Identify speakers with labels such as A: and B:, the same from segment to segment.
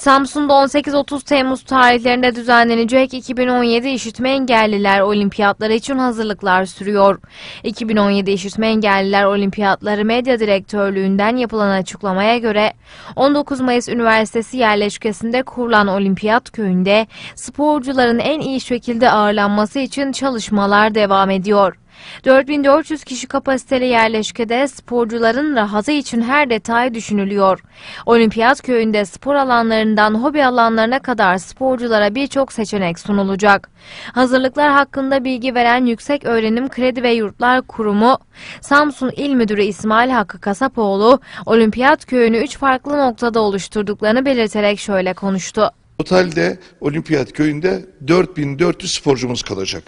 A: Samsun'da 18-30 Temmuz tarihlerinde düzenlenecek 2017 İşitme Engelliler Olimpiyatları için hazırlıklar sürüyor. 2017 İşitme Engelliler Olimpiyatları Medya Direktörlüğü'nden yapılan açıklamaya göre 19 Mayıs Üniversitesi yerleşkesinde kurulan Olimpiyat Köyü'nde sporcuların en iyi şekilde ağırlanması için çalışmalar devam ediyor. 4400 kişi kapasiteli yerleşkede sporcuların rahatı için her detay düşünülüyor. Olimpiyat köyünde spor alanlarından hobi alanlarına kadar sporculara birçok seçenek sunulacak. Hazırlıklar hakkında bilgi veren Yüksek Öğrenim Kredi ve Yurtlar Kurumu, Samsun İl Müdürü İsmail Hakkı Kasapoğlu, Olimpiyat köyünü 3 farklı noktada oluşturduklarını belirterek şöyle konuştu.
B: Totalde Olimpiyat köyünde 4400 sporcumuz kalacak.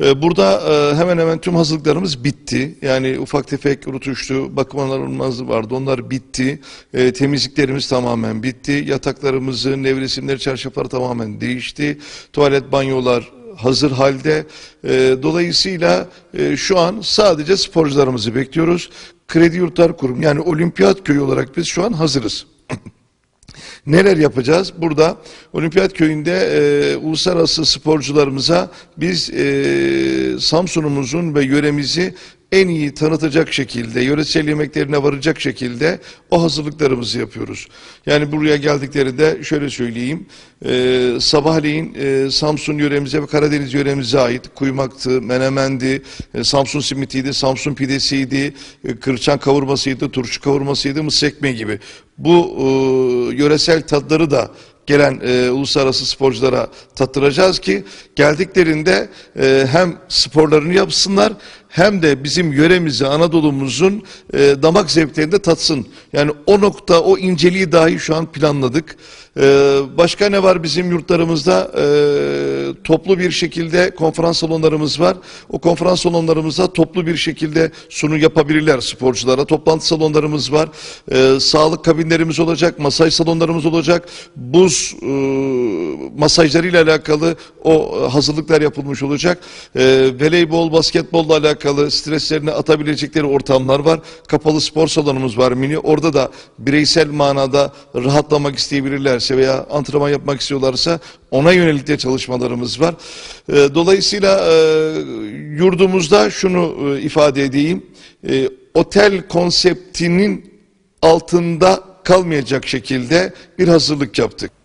B: Ee, Burada e, hemen hemen tüm hazırlıklarımız bitti. Yani ufak tefek rutuşlu bakımlarımız vardı. Onlar bitti. Ee, Temizliklerimiz tamamen bitti. Yataklarımızın nevresimleri, çarşafları tamamen değişti. Tuvalet, banyolar hazır halde. Ee, Dolayısıyla e, şu an sadece sporcularımızı bekliyoruz. Kredi Yurtlar Kurum yani Olimpiyat Köyü olarak biz şu an hazırız. Neler yapacağız? Burada Olimpiyat Köyü'nde e, uluslararası sporcularımıza biz e, Samsun'umuzun ve yöremizi en iyi tanıtacak şekilde, yöresel yemeklerine varacak şekilde o hazırlıklarımızı yapıyoruz. Yani buraya geldiklerinde şöyle söyleyeyim, e, sabahleyin e, Samsun yöremize ve Karadeniz yöremize ait kuymaktı, menemendi, e, Samsun simitiydi, Samsun pidesiydi, e, kırçan kavurmasıydı, turşu kavurmasıydı, mısır ekmeği gibi. Bu e, yöresel tadları da gelen e, uluslararası sporculara tattıracağız ki geldiklerinde e, hem sporlarını yapsınlar hem de bizim yöremizi, Anadolu'muzun e, damak zevklerini de tatsın. Yani o nokta, o inceliği dahi şu an planladık. E, başka ne var bizim yurtlarımızda? E, toplu bir şekilde konferans salonlarımız var. O konferans salonlarımızda toplu bir şekilde sunu yapabilirler sporculara. Toplantı salonlarımız var. E, sağlık kabinlerimiz olacak, masaj salonlarımız olacak. Buz e, masajlarıyla alakalı o hazırlıklar yapılmış olacak. E, voleybol, basketbolla alakalı streslerini atabilecekleri ortamlar var. Kapalı spor salonumuz var mini. Orada da bireysel manada rahatlamak isteyebilirlerse veya antrenman yapmak istiyorlarsa ona yönelik de çalışmalarımız var. E, dolayısıyla e, yurdumuzda şunu e, ifade edeyim. E, otel konseptinin altında kalmayacak şekilde bir hazırlık yaptık.